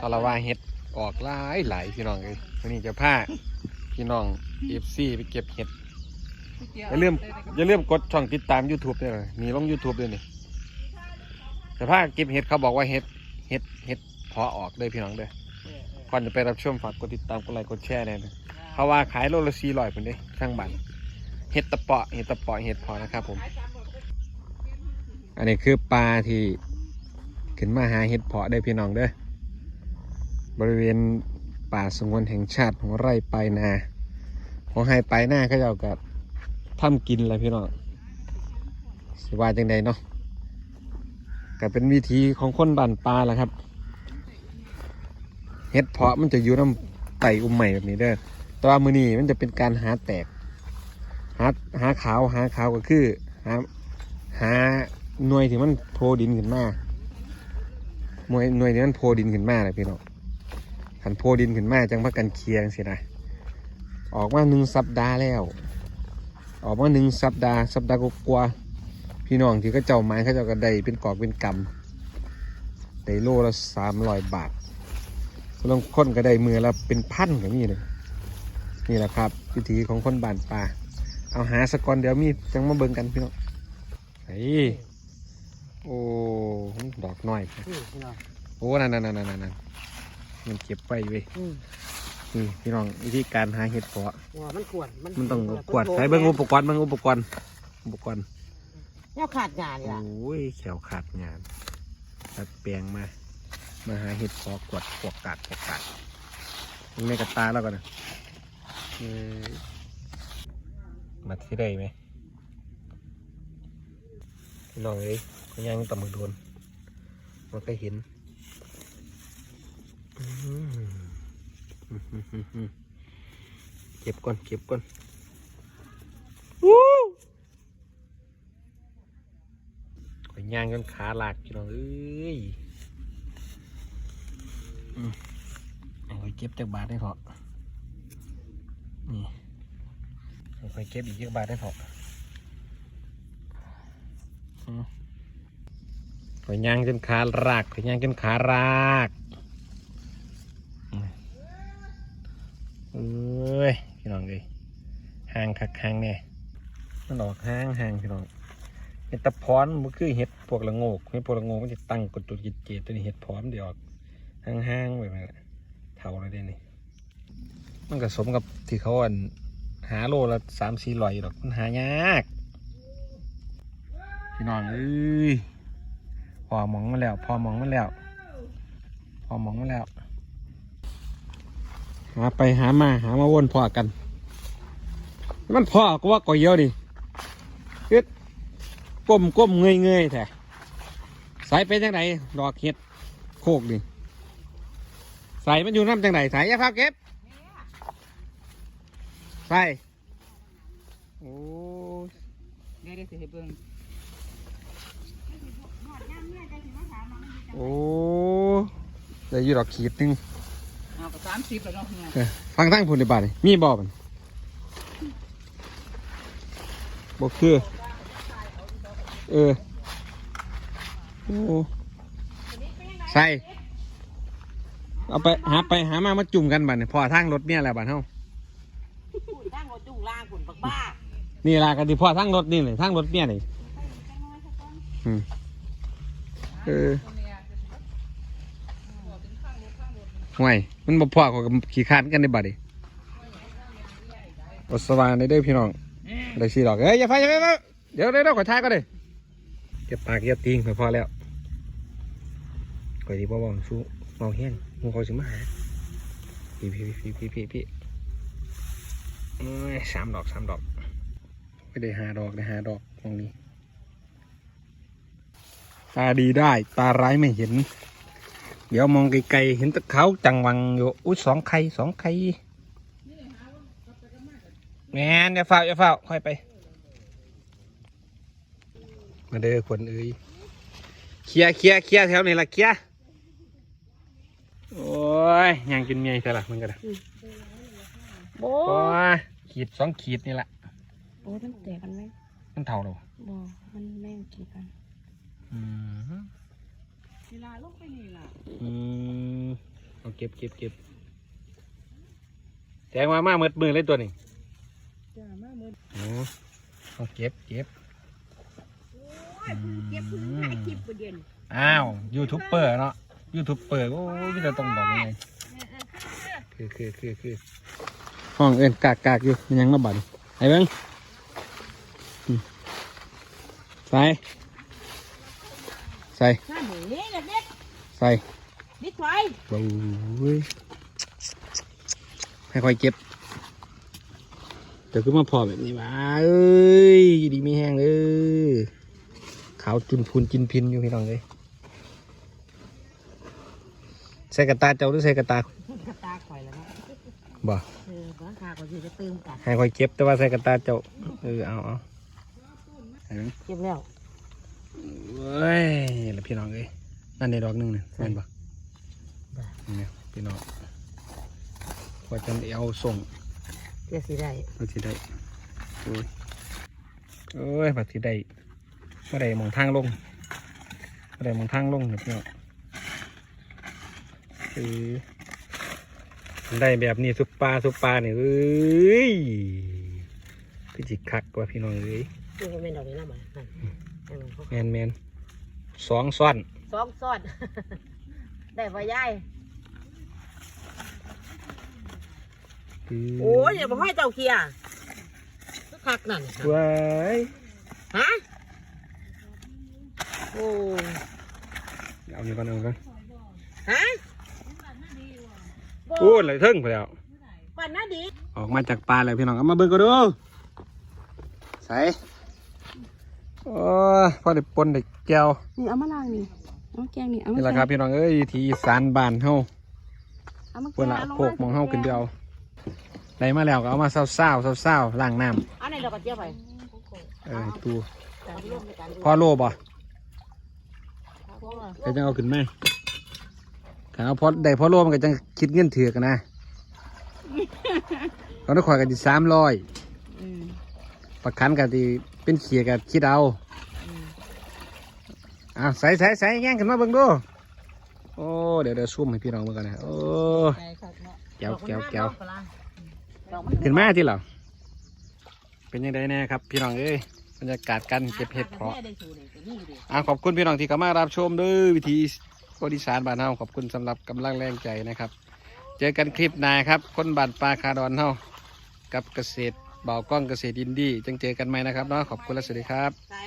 ทาราวาเห็ดออกหลายหลายพี่น้องเลยวันนี้จะพาพี่น้องเอฟซีไปเก็บเห็ดอย่าลืมอย่าลืมกดช่องติดตาม YouTube ด้วยนะมีลง YouTube ด้วยนี่จะพาเก็บเห็ดเขาบอกว่าเห็ดเห็ดเห็ดเพอออกเลยพี่น้องเด้อก่อนจะไปรับชมฝากกดติดตามกดไลค์กดแชร์แน่นะเพราะว่าขายโลละสี่ร้อยเป็นเด้ข้างบันเห็ดตะเปาะเห็ดตะเปาะเห็ดเพอนะครับผม อันนี้คือปลาที่ขึ้นมาหาเห็ดเพาะได้พี่น้องเด้อ บริเวณป่าสงวนแห่งชาติของไร่ปลายนาของไฮปลายนาเขาจะเอากับทำกินอะไรพี่น้องสิว่าจังใดเนาะก็เป็นวิธีของคนบ้านปลาแหละครับเห็ดเพาะมันจะอยู่น้ำไต่อุ้มใหม่แบบนี้เด้อแตัวามือนี้มันจะเป็นการหาแตก หาหาขาวหาขาวก็คือหาหาหน่วยที่มันโผล่ดินขึ้นมาหน่วยหน่วยที่มันโผล่ดินขึ้นมาเลยพี่น้อง ขันโผล่ดินขึ้นมาจังพักกันเคลียงสินะออกมาหนึ่งสัปดาห์แล้ว ออกมาหนึ่งสัปดาห์สัปดาห์กว่าๆพี่น้องที่ก็เจ้าไม้เขาเจ้าก็ได้เป็นกอกเป็นกำได้โลละสามร้อยบาทลางคนก็ได้มือละเป็นพันก็มีเลยนี่แหละครับ วิธีของคนบ้านป่า เอาหาสกกอนเดี๋ยวมีจังมาเบิ่งกันพี่น้องไอ้โอ้ดอกน้อยโอ้นั่นนั่นนั่นนั่นนั่น มันเก็บไว้เว้ยนี่พี่น้องวิธีการหาเห็ดเพาะว่ามันกวนมันต้องกวาดใช้เบิ่งอุปกรณ์เบิ่งอุปกรณ์อุปกรณ์เนี่ยขาดงานโอนี่ล่ะ้ยแขวขาดงานตัดแปลงมา มาหาเห็ดเพาะกวาดกวกกาดกวกกาดมึงในกระตาแล้วก่อนนะเอ้ยมาที่ได้ไหมพี่น้องเอ้ยก็ยังตำมือโดนมันก็เห็นอืม เก็บก่อน เก็บก่อนวู้ข่อยย่างจนขาหลากพี่น้องเอ้ยอืมเอาไปเก็บจากบาทได้เถอะนี่เอาไปเก็บอีกจากบาทได้เถอะอืมข่อยย่างจนขาลากข่อยย่างจนขาลากอืม เอ้ยพี่น้องเอ้ยห่างคักห่างเนี่ยมันออกห่างห่างพี่น้องเห็ดตะพอนมันคือเห็ดพวกละโงกเห็ดพวกละโงกมันจะตั้งกดจุดกิจเจตัวนี้เห็ดพร้อนเดี๋ยวออกห้างๆแบบนั้แหละเท่าเลยเด้นี่มันก็สมกับที่เขาอันหาโลละสามสี่ร้อยดอกมันหายากพี่น้องเอ้ยพอหมองมาแล้ว พอหมองมาแล้ว พอหมองมาแล้ว หาไปหามาหามาวนพอกัน มันพอก็ว่าก่อยเยอะดิก้มก้มเงยเงยแท้สายเป็นจังไดดอกเห็ดโคกดิใส่มันอยู่น้ำจังไดสายยาพักเก็บใส่โอ้ยเดี๋ยวเดี๋ยวสิให้เบิ่งโอ้ได้อยู่ดอกขีดหนึงาก็สามสิบแล้วเนาะเนี่ยเออฟังทั้งผลในบาทนี่มีบ่มันบ่คือ เออ โอ้ใส่เอาไปหาไปหามามาจุ่มกันบัดนี่พอทางรถเนี่ยแหละบัดเฮาพูดตั้งรถจุงล่างคุณปักบ้านี่ล่ะกันที่พ่อทางรถนี่เลยทางรถเนี่ยนี่อืมเออ ห่วยมันบ่พอกับขี่คร้านกันในบัดนี้อดสว่างได้เด้อพี่น้องได้สีดอกเอ้ยอย่าไฟอย่าไฟเดี๋ยวเดี๋ยวเดี๋ยวขอท้ายก็ได้เก็บปากเก็บติงพอแล้วก่อยดีบ่บ่สู้เมาแห้งมึงคอยสิมาหาพี่พี่พี่พี่พี่พี่เอ้ยสามดอกสามดอกไม่ได้หาดอกได้หาดอกตรงนี้ ตาดีได้ ตาร้ายไม่เห็น เดี๋ยวมองไกลๆเห็นแตะเขาจังวังอยู่ อุ้ยสองไข่สองไข่แมนอย่าเฝ้าอย่าเฝ้าค่อยไป มาเด้อคนเอ้ยเคลียร์เคลียร์เคลียร์แถวนี้ละเคลียร์โอ้ยยังกินเมียใช่ละมันก็ได้โอ้โอ้ยขีดสองขีดนี่แหละโอ้มันแตกกันไหมมันเท่าเราบอมันแม่งกี่กันอืมเว ลาลงไปนี่ล่ะอืมเก็บเก็บเก็บแจงมามาเมืดมือเลยตัวนี้จ้ามาเมื่อโอ้เอาเก็บเก็บเก็บเพิ่งถ่ายคลิปประเด็นอ้าวยูทูบเบอร์เนาะยูทูบเบอร์โอ้ยพี่จะต้องบอกยังไงคือคือคือคือห้องเอ็นกากกากอยู่มันยังระบาดไอ้เบิ้งอืมใส่ใส่ข้าหนู นี่นะเด็กใส่ดิถอยบู๊ยให้ค่อยเก็บเดี๋ยวก็มาพอแบบนี้วะเอ้ยดีไม่แห้งเลยขาวจุนพูนจินพินอยู่พี่น้องเลยใส่กระตาเจ้าหรือใส่กระตากระตาข่อยแล้วเนาะบ่เออบ้าขาก็สิจะเติมกันให้ค่อยเก็บแต่ว่าใส่กระตาเจ้าเออเอาเอาเห็นไหมเก็บแล้ว เว้ยแล้วพี่น้องเอ้ย นั่นในดอกหนึงเนี่ยแม่นบ่นี่พี่น้องพอจะเอาส่งเดี๋ยวสิได้ผักสีได้โอ้ยโอ้ยผักสีได้เมื่อไรมองทางลงเมื่อไรมองทางลงแบบนี้คือได้แบบนี้ซุปปลาซุปปลาเนี่ยเอ้ยคือจิคักกว่าพี่น้องเอ้ยนี่ก็เป็นดอกนี้นะบ่นั่นนั่นมันแมนแมนสองซ้อน สองซ้อน ได้บ่ยายคือโอ้ยอย่าบ่ให้เจ้าเคียร์คักนั่นว้ายฮะโอ้เอานี่ก่อนเอาก่อนฮะโอ้ยไหลเทิงไปแล้วปันน่าดี ออกมาจากปลาแล้วพี่น้องเอามาเบิ่งกันดูใส่โอ้ยพอได้ปนได้แก้วนี่เอามาล้างนี่ เอามาแกงนี่เอามานี่แหละครับพี่น้องเอ้ยที่อีสานบ้านเฮาเอามาแกเพิ่นงละเอาลงโคกหมองเฮาขึ้นไปเอาได้มาแล้วก็เอามาเศร้าเศร้าเศร้าเศร้าๆล้างน้เอาในดอกกระเจียวไปำเออตูแต่ร่วมในการดูพ่อโลบ่เพราะว่าเดี๋ยวจะเอาขึ้นไหมถ้าเอาพอได้พ่อโลมันก็จะคิดเงินเถือกันนะเราต้องขอยกันที่สามร้อยอืมประกันกันที่เป็นเขียกันคิดเอาอืม อะใส่ใส่ใส่แย่งขึ้นมาเบิ่งดูโอ้เดี๋ยวเดี๋ยวซุ่มให้พี่น้องเบิ่งกันนะโอ้ใจคักเนาะแก้วแก้วแก้วดอกมันขึ้นมาที่เหรอเป็นยังไงแน่ครับพี่น้องเอ้ยบรรยากาศการเก็บเห็ดเพาะได้สูเลยก็นี่ดิอะขอบคุณพี่น้องที่เข้ามารับชมด้วยวิธีบริสานบ้านเฮาขอบคุณสำหรับกำลังแรงใจนะครับ เจอกันคลิปหน้าครับคนบ้านปลาคาดอนเฮากับเกษตรเบากล้องเกษตรอินดี้จังเจอกันไหมนะครับเนาะขอบคุณและสวัสดีครับใส่